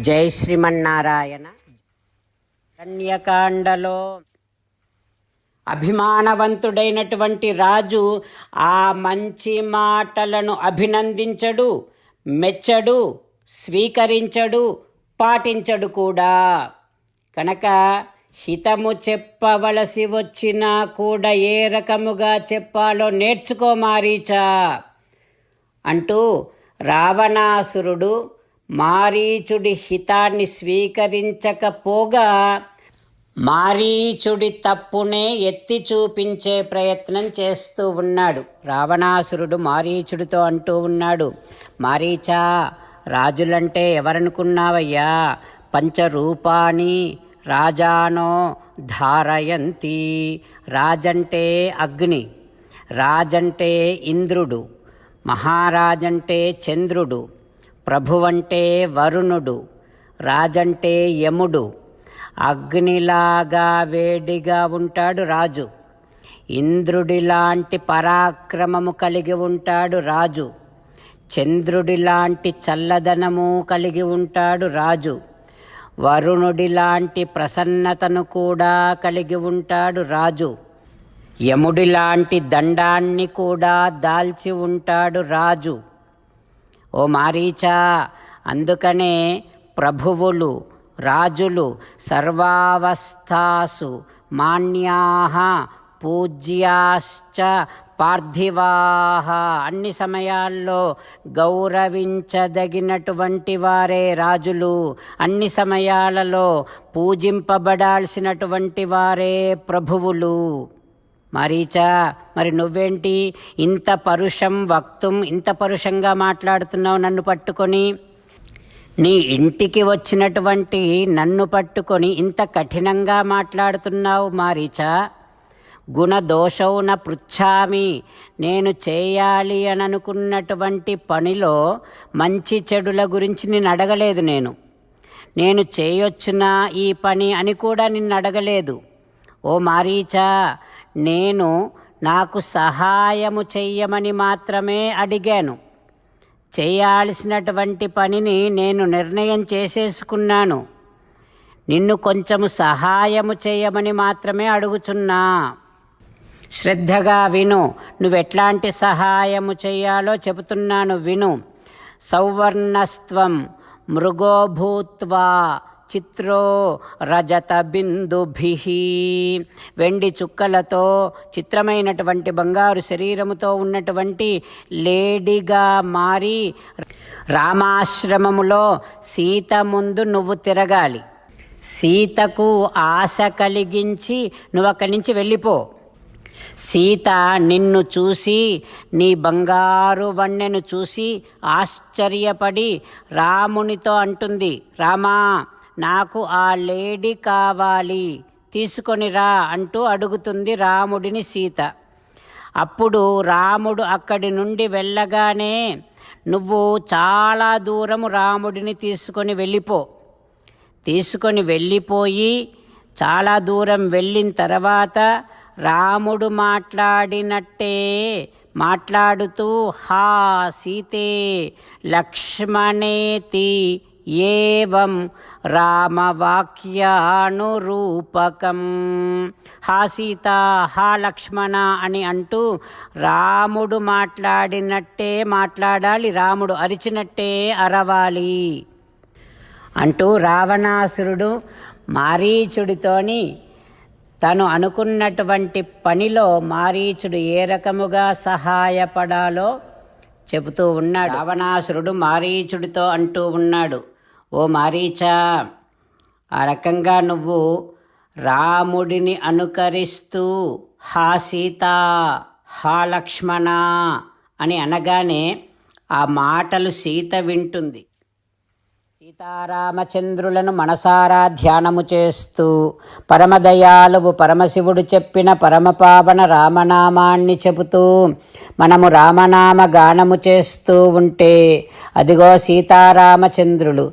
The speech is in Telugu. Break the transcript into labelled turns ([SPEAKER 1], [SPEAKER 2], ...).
[SPEAKER 1] జై శ్రీమన్నారాయణ. కన్యకాండలో అభిమానవంతుడైనటువంటి రాజు ఆ మంచి మాటలను అభినందించడు మెచ్చడు స్వీకరించడు పాటించడు కూడా. కనుక హితము చెప్పవలసి వచ్చినా కూడా ఏ రకముగా చెప్పాలో నేర్చుకో మారీచా అంటూ రావణాసురుడు మారీచుడి హితాన్ని స్వీకరించకపోగా మారీచుడి తప్పునే ఎత్తి చూపించే ప్రయత్నం చేస్తూ ఉన్నాడు. రావణాసురుడు మారీచుడితో అంటూ ఉన్నాడు మారీచా రాజులంటే ఎవరనుకున్నావయ్యా? పంచరూపాణి రాజానో ధారయంతి. రాజంటే అగ్ని రాజంటే ఇంద్రుడు మహారాజంటే చంద్రుడు ప్రభువంటే వరుణుడు రాజంటే యముడు అగ్నిలాగా వేడిగా ఉంటాడు రాజు. ఇంద్రుడిలాంటి పరాక్రమము కలిగి ఉంటాడు రాజు. చంద్రుడిలాంటి చల్లదనము కలిగి ఉంటాడు రాజు. వరుణుడిలాంటి ప్రసన్నతను కూడా కలిగి ఉంటాడు రాజు. యముడిలాంటి దండాన్ని కూడా దాల్చి ఉంటాడు రాజు. ఓ మారీచా అందుకనే ప్రభువులు రాజులు సర్వావస్థాసు మాన్యాహ పూజ్యాశ్చ పార్థివాహ. అన్ని సమయాల్లో గౌరవించదగినటువంటి వారే రాజులు. అన్ని సమయాలలో పూజింపబడాల్సినటువంటి వారే ప్రభువులు. మరీచా మరి నువ్వేంటి? ఇంత పరుషం వక్తుం ఇంత పరుషంగా మాట్లాడుతున్నావు నన్ను పట్టుకొని? నీ ఇంటికి వచ్చినటువంటి నన్ను పట్టుకొని ఇంత కఠినంగా మాట్లాడుతున్నావు మారీచా? గుణదోషౌ న పృచ్ఛామి. నేను చేయాలి అని అనుకున్నటువంటి పనిలో మంచి చెడుల గురించి నేను అడగలేదు నేను. నేను చేయొచ్చునా ఈ పని అని కూడా నిన్ను అడగలేదు ఓ మారీచా నేను నాకు సహాయము చెయ్యమని మాత్రమే అడిగాను. చేయాల్సినటువంటి పనిని నేను నిర్ణయం చేసేసుకున్నాను. నిన్ను కొంచెము సహాయము చేయమని మాత్రమే అడుగుచున్నా. శ్రద్ధగా విను నువ్వెట్లాంటి సహాయము చేయాలో చెబుతున్నాను విను. సౌవర్ణస్త్వం మృగోభూత్వా చిత్రో రజత బిందుభి. వెండి చుక్కలతో చిత్రమైనటువంటి బంగారు శరీరముతో ఉన్నటువంటి లేడిగా మారి రామాశ్రమములో సీత ముందు నువ్వు తిరగాలి. సీతకు ఆశ కలిగించి నువ్వు అక్కడి నుంచి వెళ్ళిపో. సీత నిన్ను చూసి నీ బంగారు వన్నెను చూసి ఆశ్చర్యపడి రామునితో అంటుంది రామా నాకు ఆ లేడీ కావాలి తీసుకొని రా అంటూ అడుగుతుంది రాముడిని సీత. అప్పుడు రాముడు అక్కడి నుండి వెళ్ళగానే నువ్వు చాలా దూరము రాముడిని తీసుకొని వెళ్ళిపో. తీసుకొని వెళ్ళిపోయి చాలా దూరం వెళ్ళిన తర్వాత రాముడు మాట్లాడినట్టే మాట్లాడుతూ హా సీతే లక్ష్మణేతి ఏవం రామవాక్యానురూపకం. హాసీత హా లక్ష్మణ అని అంటూ రాముడు మాట్లాడినట్టే మాట్లాడాలి రాముడు అరిచినట్టే అరవాలి అంటూ రావణాసురుడు మారీచుడితోని తను అనుకున్నటువంటి పనిలో మారీచుడు ఏ రకముగా సహాయపడాలో చెబుతూ ఉన్నాడు. రావణాసురుడు మారీచుడితో అంటూ ఉన్నాడు. ఓ మారీచా ఆ రకంగా నువ్వు రాముడిని అనుకరిస్తూ హా సీత హా లక్ష్మణ అని అనగానే ఆ మాటలు సీత వింటుంది. సీతారామచంద్రులను మనసారా ధ్యానము చేస్తూ పరమదయాలువు పరమశివుడు చెప్పిన పరమపావన రామనామాన్ని చెబుతూ మనము రామనామ గానము చేస్తూ ఉంటే అదిగో సీతారామచంద్రులు